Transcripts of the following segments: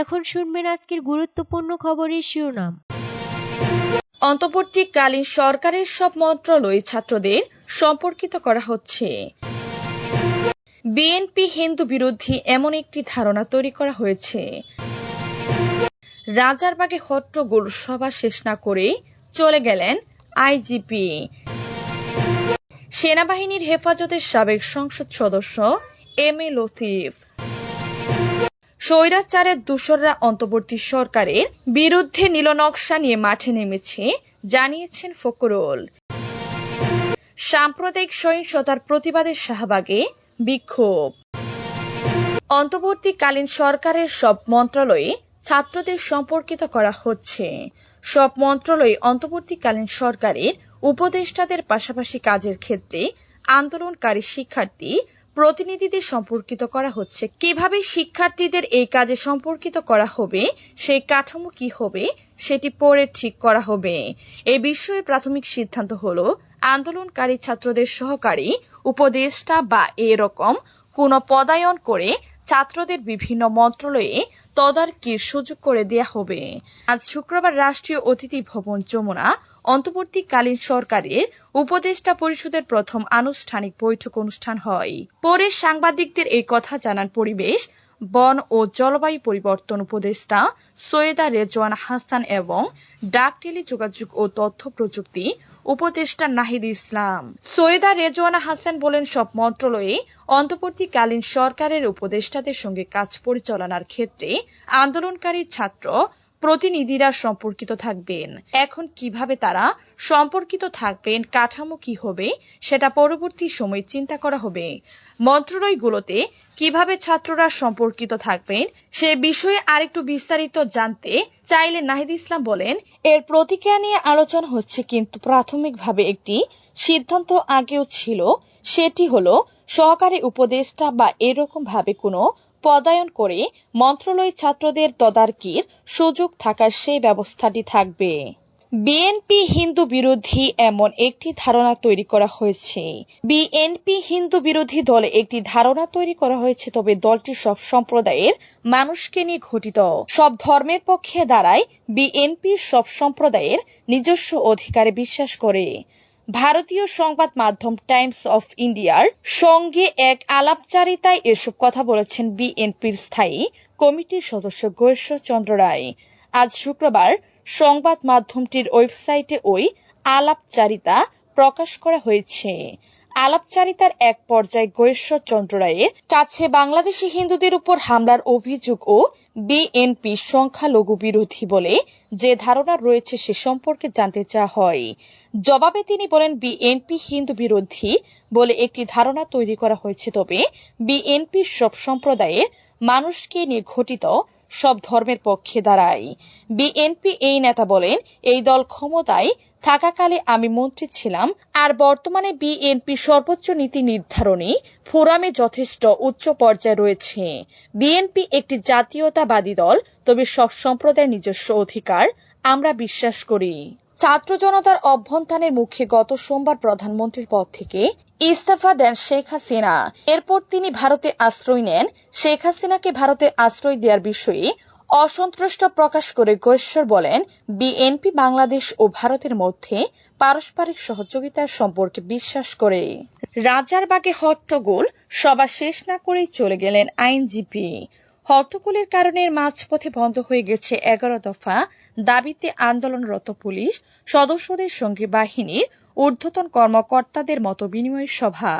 এখন শুনবেন আজকের গুরুত্বপূর্ণ খবরের শিরোনাম। অন্তর্বর্তীকালীন সরকারের সব মন্ত্রণালয় ছাত্রদের সম্পর্কিত করা হচ্ছে। বিএনপি হিন্দু বিরোধী এমন একটি ধারণা তৈরি করা হয়েছে। রাজারবাগে হট্টগোল সভা শেষ না করে চলে গেলেন আইজিপি। সেনাবাহিনীর হেফাজতের সাবেক সংসদ সদস্য এম এ লতিফ। স্বৈরাচারের দূষররা অন্তর্বর্তী সরকারের বিরুদ্ধে নীলনকশা নিয়ে মাঠে নেমেছে, জানিয়েছেন ফকরুল। সাম্প্রদায়িক সহিংসতার প্রতিবাদে শাহবাগে বিক্ষোভ। অন্তর্বর্তীকালীন সরকারের সব মন্ত্রণালয়ে ছাত্রদের সম্পর্কিত করা হচ্ছে। সব মন্ত্রণালয়ে অন্তর্বর্তীকালীন সরকারের উপদেষ্টাদের পাশাপাশি কাজের ক্ষেত্রে আন্দোলনকারী শিক্ষার্থী প্রতিনিধিদের সম্পর্কিত করা হচ্ছে। কীভাবে শিক্ষার্থীদের এই কাজে সম্পর্কিত করা হবে, সেই কাঠামো কি হবে, সেটি পরে ঠিক করা হবে। এ বিষয়ে প্রাথমিক সিদ্ধান্ত হলো, আন্দোলনকারী ছাত্রদের সহকারী, উপদেষ্টা বা এরকম কোনো পদায়ন করে ছাত্রদের বিভিন্ন মন্ত্রণালয়ে তদারকির সুযোগ করে দেয়া হবে। আজ শুক্রবার রাষ্ট্রীয় অতিথি ভবন যমুনা অন্তর্বর্তীকালীন সরকারের উপদেষ্টা পরিষদের প্রথম আনুষ্ঠানিক বৈঠক অনুষ্ঠান হয়। পরে সাংবাদিকদের এই কথা জানান পরিবেশ বন ও জলবায়ু পরিবর্তন উপদেষ্টা সৈয়দা রেজওয়ান হাসান এবং ডাক টেলি যোগাযোগ ও তথ্য প্রযুক্তি উপদেষ্টা নাহিদ ইসলাম। সৈয়দা রেজওয়ানা হাসান বলেন, সব মন্ত্রণালয়ে অন্তর্বর্তীকালীন সরকারের উপদেষ্টাদের সঙ্গে কাজ পরিচালনার ক্ষেত্রে আন্দোলনকারী ছাত্র প্রতিনিধিরা সম্পর্কিত থাকবেন। এখন কীভাবে তারা সম্পর্কিত থাকবেন, কাঠামো কি হবে, সেটা পরবর্তী সময়ে চিন্তা করা হবে। মন্ত্রণালয়গুলোতে কীভাবে ছাত্ররা সম্পর্কিত থাকবেন সে বিষয়ে আরেকটু বিস্তারিত জানতে চাইলে নাহিদ ইসলাম বলেন, এর প্রতিক্রিয়া নিয়ে আলোচনা হচ্ছে কিন্তু প্রাথমিকভাবে একটি সিদ্ধান্ত আগেও ছিল, সেটি হলো সহকারী উপদেষ্টা বা এরকম ভাবে কোনো পদায়ন করে মন্ত্রণালয় ছাত্রদের তদারকির সুযোগ থাকার সেই ব্যবস্থাটি থাকবে। বিএনপি হিন্দু বিরোধী এমন একটি ধারণা তৈরি করা হয়েছে। বিএনপি হিন্দু বিরোধী দলে একটি ধারণা তৈরি করা হয়েছে, তবে দলটি সব সম্প্রদায়ের মানুষকে নিয়ে গঠিত। সব ধর্মের পক্ষে দাঁড়ায় বিএনপি সব সম্প্রদায়ের নিজস্ব অধিকারে বিশ্বাস করে। ভারতীয় সংবাদ মাধ্যম টাইমস অফ ইন্ডিয়ার সঙ্গে এক আলাপচারিতায় এসব কথা বলেছেন বিএনপির স্থায়ী কমিটির সদস্য গৈশ্বর চন্দ্র রায়। আজ শুক্রবার সংবাদ মাধ্যমটির ওয়েবসাইটে ওই আলাপচারিতা প্রকাশ করা হয়েছে। আলাপচারিতার এক পর্যায়ে গৈশ্বর চন্দ্র রায়ের কাছে বাংলাদেশি হিন্দুদের উপর হামলার অভিযোগ ও বিএনপি সংখ্যালঘু বিরোধী বলে যে ধারণা রয়েছে সে সম্পর্কে জানতে চাওয়া হয়। জবাবে তিনি বলেন, বিএনপি হিন্দু বিরোধী বলে একটি ধারণা তৈরি করা হয়েছে, তবে বিএনপি সব সম্প্রদায়ের মানুষকে নিয়ে ঘটিত সব ধর্মের পক্ষে দাঁড়ায় বিএনপি এই নেতা বলেন, এই দল ক্ষমতায় থাকাকালে আমি মন্ত্রী ছিলাম আর বর্তমানে বিএনপি সর্বোচ্চ নীতি নির্ধারণী ফোরামে যথেষ্ট উচ্চ পর্যায়ে রয়েছে। বিএনপি একটি জাতীয়তাবাদী দল, তবে সব সম্প্রদায়ের নিজস্ব অধিকার, আমরা বিশ্বাস করি। ছাত্র জনতার অভ্যন্থানের মুখে গত সোমবার প্রধানমন্ত্রীর পদ থেকে ইস্তফা দেন শেখ হাসিনা। এরপর তিনি ভারতে আশ্রয় নেন। শেখ হাসিনাকে ভারতে আশ্রয় দেওয়ার বিষয়ে অসন্তুষ্ট প্রকাশ করে গৈশ্বর বলেন, বিএনপি বাংলাদেশ ও ভারতের মধ্যে পারস্পরিক সহযোগিতার সম্পর্কে বিশ্বাস করে। রাজারবাগে হট্টগোল, সভা শেষ না করেই চলে গেলেন আইনজীবী। হট্টগোলের কারণে মাঝপথে বন্ধ হয়ে গেছে এগারো দফা দাবিতে আন্দোলনরত পুলিশ, সদস্যদের সঙ্গে বাহিনীর ঊর্ধ্বতন কর্মকর্তাদের মতো বিনিময় সভা।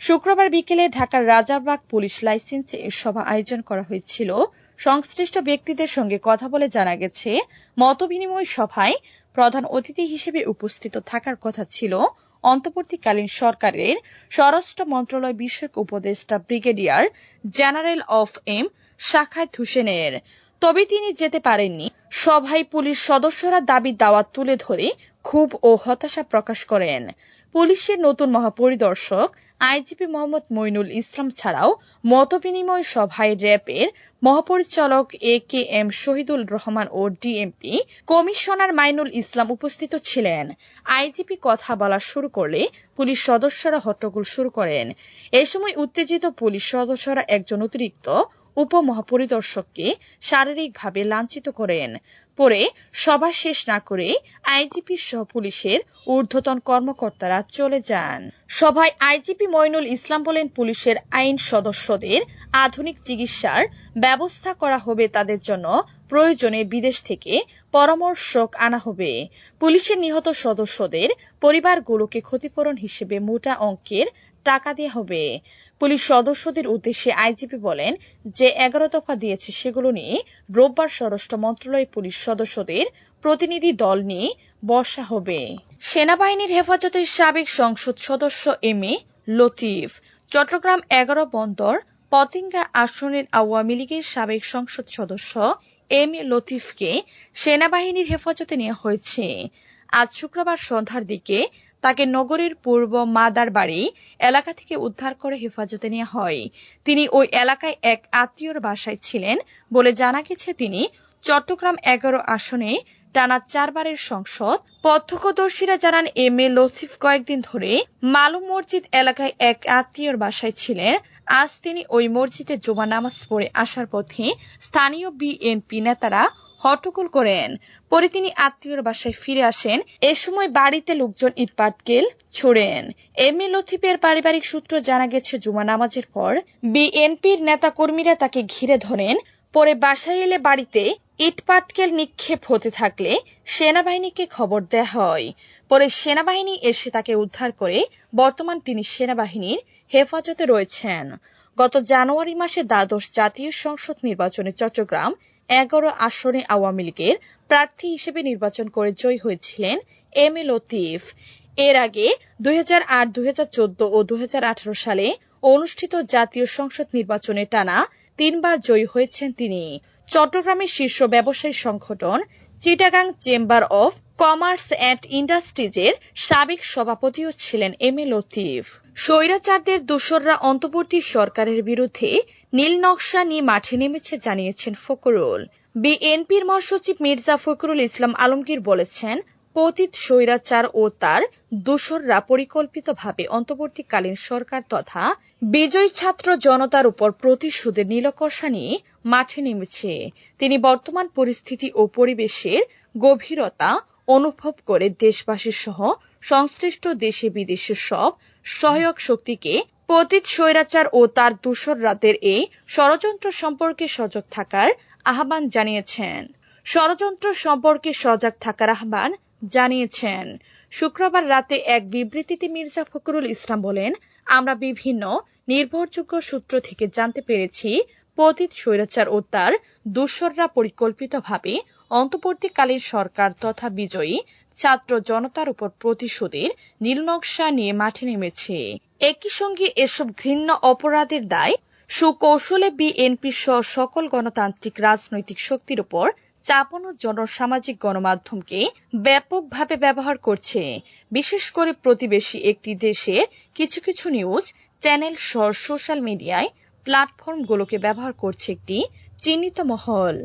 শুক্রবার বিকেলে ঢাকার রাজারবাগ পুলিশ লাইসেন্সে এ সভা আয়োজন করা হয়েছিল। সংশ্লিষ্ট ব্যক্তিদের সঙ্গে কথা বলে জানা গেছে মতবিনিময় সভায় প্রধান অতিথি হিসেবে উপস্থিত থাকার কথা ছিল। অন্তর্বর্তীকালীন সরকারের স্বরাষ্ট্র মন্ত্রণালয় বিষয়ক উপদেষ্টা ব্রিগেডিয়ার জেনারেল অফ এম শাখাত হোসেনের তবে তিনি যেতে পারেননি। সভায় পুলিশ সদস্যরা দাবি দাওয়াত তুলে ধরে ক্ষোভ ও হতাশা প্রকাশ করেন। পুলিশের নতুন মহাপরিদর্শক আইজিপি মোহাম্মদ মইনুল ইসলাম ছাড়াও মতবিনিময় সভায় র্যাবের মহাপরিচালক A K M Shahidul Rahman O DMP commissioner Mainul Islam উপস্থিত ছিলেন। আইজিপি কথা বলা শুরু করলে পুলিশ সদস্যরা হট্টগোল শুরু করেন। এ সময় উত্তেজিত পুলিশ সদস্যরা একজন অতিরিক্ত উপমহাপরিদর্শককে শারীরিকভাবে লাঞ্ছিত করেন। পরে সভা শেষ না করে আইজিপি সহ পুলিশের ঊর্ধ্বতন কর্মকর্তারা চলে যান। সভায় আইজিপি মইনুল ইসলাম বলেন, পুলিশের আইন সদস্যদের আধুনিক চিকিৎসার ব্যবস্থা করা হবে তাদের জন্য প্রয়োজনে বিদেশ থেকে পরামর্শক আনা হবে। পুলিশের নিহত সদস্যদের পরিবারগুলোকে ক্ষতিপূরণ হিসেবে মোটা অঙ্কের টাকা দেওয়া হবে। পুলিশ সদস্যদের উদ্দেশ্যে আইজিপি বলেন যে এগারো দফা দিয়েছে সেগুলো নিয়ে রোববার স্বরাষ্ট্র মন্ত্রণালয় পুলিশ সদস্যদের প্রতিনিধি দল নিয়ে বসা হবে। সেনাবাহিনীর হেফাজতের সাবেক সংসদ সদস্য এম এ লতিফ। চট্টগ্রাম এগারো বন্দর পতেঙ্গা আসনের আওয়ামী লীগের সাবেক সংসদ সদস্য এম এ লতিফকে সেনাবাহিনীর হেফাজতে নেওয়া হয়েছে। আজ শুক্রবার সন্ধ্যার দিকে তাকে নগরীর পূর্ব মাদার বাড়ি এলাকা থেকে উদ্ধার করে হেফাজতে নেওয়া হয়। তিনি ওই এলাকায় এক আত্মীয়র বাসায় ছিলেন বলে জানা গেছে তিনি চট্টগ্রাম এগারো আসনে টানা চারবারের সংসদ। প্রত্যক্ষদর্শীরা জানান, এম এ লতিফ কয়েকদিন ধরে মালুম মসজিদ এলাকায় এক আত্মীয়র বাসায় ছিলেন। আজ তিনি ওই মসজিদে জুমা নামাজ পড়ে আসার পথে স্থানীয় বিএনপি নেতারা হট্টগোল করেন। পরে তিনি আত্মীয়র বাসায় ফিরে আসেন। এ সময় বাড়িতে লোকজন ইটপাটকেল ছোড়েন। এম এ লতিফের পারিবারিক সূত্র জানা গেছে, জুমা নামাজের পর বিএনপির নেতা কর্মীরা তাকে ঘিরে ধরেন। পরে বাসায় এলে বাড়িতে ইটপাটকেল নিক্ষেপ হতে থাকলে সেনাবাহিনীকে খবর দেয়া হয়। পরে সেনাবাহিনী এসে তাকে উদ্ধার করে বর্তমান তিনি সেনাবাহিনীর হেফাজতে রয়েছেন। গত জানুয়ারি মাসে দ্বাদশ জাতীয় সংসদ নির্বাচনে চট্টগ্রাম এগারো আসনে আওয়ামী লীগের প্রার্থী হিসেবে নির্বাচন করে জয়ী হয়েছিলেন এম এ লতিফ। এর আগে দুই হাজার আট, দুই হাজার চোদ্দ ও দুই হাজার আঠারো সালে অনুষ্ঠিত জাতীয় সংসদ নির্বাচনে টানা তিনবার জয়ী হয়েছেন তিনি। চট্টগ্রামের শীর্ষ ব্যবসায়ী সংগঠন Chittagong chamber of commerce and ইন্ডাস্ট্রিজের সাবেক সভাপতিও ছিলেন এম এ লতিফ। স্বৈরাচারদের দোসররা অন্তর্বর্তী সরকারের বিরুদ্ধে নীল নকশা নিয়ে মাঠে নেমেছে জানিয়েছেন ফকরুল। বিএনপির মহাসচিব মির্জা ফখরুল ইসলাম আলমগীর বলেছেন, পতিত স্বৈরাচার ও তার দোসররা পরিকল্পিতভাবে অন্তর্বর্তীকালীন সরকার তথা বিজয়ী ছাত্র জনতার উপর প্রতিশোধের নীলকষা নিয়ে মাঠে নেমেছে। তিনি বর্তমান পরিস্থিতি ও পরিবেশের গভীরতা অনুভব করে দেশবাসী সহ সংশ্লিষ্ট দেশে বিদেশে সব সহায়ক শক্তিকে পতিত স্বৈরাচার ও তার দোসররাদের এই ষড়যন্ত্র সম্পর্কে সজাগ থাকার আহ্বান জানিয়েছেন। ষড়যন্ত্র সম্পর্কে সজাগ থাকার আহ্বান জানিয়েছেন। শুক্রবার রাতে এক বিবৃতিতে মির্জা ফখরুল ইসলাম বলেন, আমরা বিভিন্ন নির্ভরযোগ্য সূত্র থেকে জানতে পেরেছি, পতিত স্বৈরাচার ও তার দোসররা পরিকল্পিতভাবে অন্তর্বর্তীকালীন সরকার তথা বিজয়ী ছাত্র জনতার উপর প্রতিশোধের নীলনকশা নিয়ে মাঠে নেমেছে। একই সঙ্গে এসব ঘৃণ্য অপরাধের দায় সুকৌশলে বিএনপি সহ সকল গণতান্ত্রিক রাজনৈতিক শক্তির উপর চাপানোর জন্য সামাজিক গণমাধ্যমকে ব্যাপকভাবে ব্যবহার করছে। বিশেষ করে প্রতিবেশী একটি দেশের কিছু কিছু নিউজ, চ্যানেল সহ সোশ্যাল মিডিয়ায় প্ল্যাটফর্মগুলোকে ব্যবহার করছে একটি চিহ্নিত মহল।